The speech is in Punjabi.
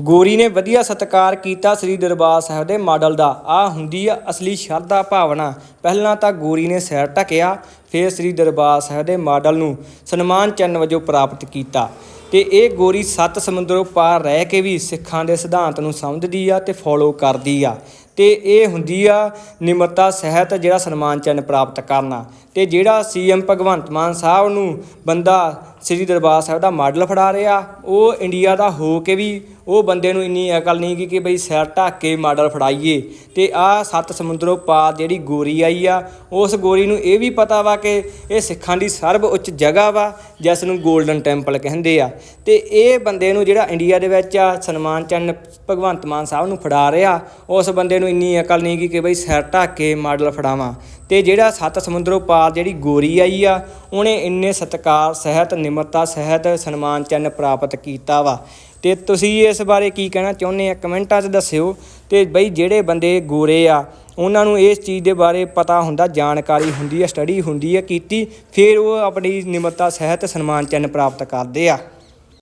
ਗੋਰੀ ਨੇ ਵਧੀਆ ਸਤਿਕਾਰ ਕੀਤਾ ਸ੍ਰੀ ਦਰਬਾਰ ਸਾਹਿਬ ਦੇ ਮਾਡਲ ਦਾ। ਆ ਹੁੰਦੀ ਆ ਅਸਲੀ ਸ਼ਰਧਾ ਭਾਵਨਾ। ਪਹਿਲਾਂ ਤਾਂ ਗੋਰੀ ਨੇ ਸਿਰ ਢਕਿਆ, ਫਿਰ ਸ੍ਰੀ ਦਰਬਾਰ ਸਾਹਿਬ ਦੇ ਮਾਡਲ ਨੂੰ ਸਨਮਾਨ ਚੰਨ ਵਜੋਂ ਪ੍ਰਾਪਤ ਕੀਤਾ। ਤੇ ਇਹ ਗੋਰੀ ਸੱਤ ਸਮੁੰਦਰੋਂ ਪਾਰ ਰਹਿ ਕੇ ਵੀ ਸਿੱਖਾਂ ਦੇ ਸਿਧਾਂਤ ਨੂੰ ਸਮਝਦੀ ਆ ਤੇ ਫੋਲੋ ਕਰਦੀ ਆ। ਤੇ ਇਹ ਹੁੰਦੀ ਆ ਨਿਮਰਤਾ, ਸਹਿਤ ਜਿਹੜਾ ਸਨਮਾਨ ਚੰਨ ਪ੍ਰਾਪਤ ਕਰਨਾ। ਤੇ ਜਿਹੜਾ ਸੀਐਮ ਭਗਵੰਤ ਮਾਨ ਸਾਹਿਬ ਨੂੰ ਬੰਦਾ ਸ੍ਰੀ ਦਰਬਾਰ ਸਾਹਿਬ ਦਾ ਮਾਡਲ ਫੜਾ ਰਿਹਾ, ਉਹ ਇੰਡੀਆ ਦਾ ਹੋ ਕੇ ਵੀ ਉਹ ਬੰਦੇ ਨੂੰ ਇੰਨੀ ਅਕਲ ਨਹੀਂ ਗੀ ਕਿ ਬਈ ਸਿਰ ਢੱਕ ਕੇ ਮਾਡਲ ਫੜਾਈਏ। ਤੇ ਆ ਸੱਤ ਸਮੁੰਦਰੋਂ ਪਾਰ ਜਿਹੜੀ ਗੋਰੀ ਆਈ ਆ, ਉਸ ਗੋਰੀ ਨੂੰ ਇਹ ਵੀ ਪਤਾ ਵਾ ਕਿ ਇਹ ਸਿੱਖਾਂ ਦੀ ਸਰਬ ਉੱਚ ਜਗ੍ਹਾ ਵਾ, ਜਿਸ ਨੂੰ 골ਡਨ ਟੈਂਪਲ ਕਹਿੰਦੇ ਆ। ਤੇ ਇਹ ਬੰਦੇ ਨੂੰ ਜਿਹੜਾ ਇੰਡੀਆ ਦੇ ਵਿੱਚ ਆ, ਸਨਮਾਨ ਚੰਨ ਭਗਵੰਤ ਮਾਨ ਸਾਹਿਬ ਨੂੰ ਫੜਾ ਰਿਹਾ, ਉਸ ਬੰਦੇ ਨੂੰ ਇੰਨੀ ਅਕਲ ਨਹੀਂ ਗੀ ਕਿ ਬਈ ਸਿਰ ਢੱਕ ਕੇ ਮਾਡਲ ਫੜਾਵਾਂ। ਤੇ ਜਿਹੜਾ ਸੱਤ ਸਮੁੰਦਰੋਂ ਪਾਰ ਜਿਹੜੀ ਗੋਰੀ ਆਈ ਆ, ਉਹਨੇ ਇੰਨੇ ਸਤਿਕਾਰ, ਸਹਿਤ, ਨਿਮਰਤਾ ਸਹਿਤ ਸਨਮਾਨ ਚੰਨ ਪ੍ਰਾਪਤ ਕੀਤਾ ਵਾ। ਤੇ ਤੁਸੀਂ ਇਸ ਬਾਰੇ ਕੀ ਕਹਿਣਾ ਚਾਹੁੰਦੇ ਆ? ਕਮੈਂਟਾਂ 'ਚ ਦੱਸਿਓ। ਤੇ ਬਈ ਜਿਹੜੇ ਬੰਦੇ ਗੋਰੇ ਆ, ਉਹਨਾਂ ਨੂੰ ਇਸ ਚੀਜ਼ ਦੇ ਬਾਰੇ ਪਤਾ ਹੁੰਦਾ, ਜਾਣਕਾਰੀ ਹੁੰਦੀ ਹੈ ਸਟੱਡੀ ਹੁੰਦੀ ਹੈ ਕੀਤੀ, ਫਿਰ ਉਹ ਆਪਣੀ ਨਿਮਰਤਾ, ਸਹਿਤ, ਸਨਮਾਨ ਚੰਨ ਪ੍ਰਾਪਤ ਕਰਦੇ ਆ।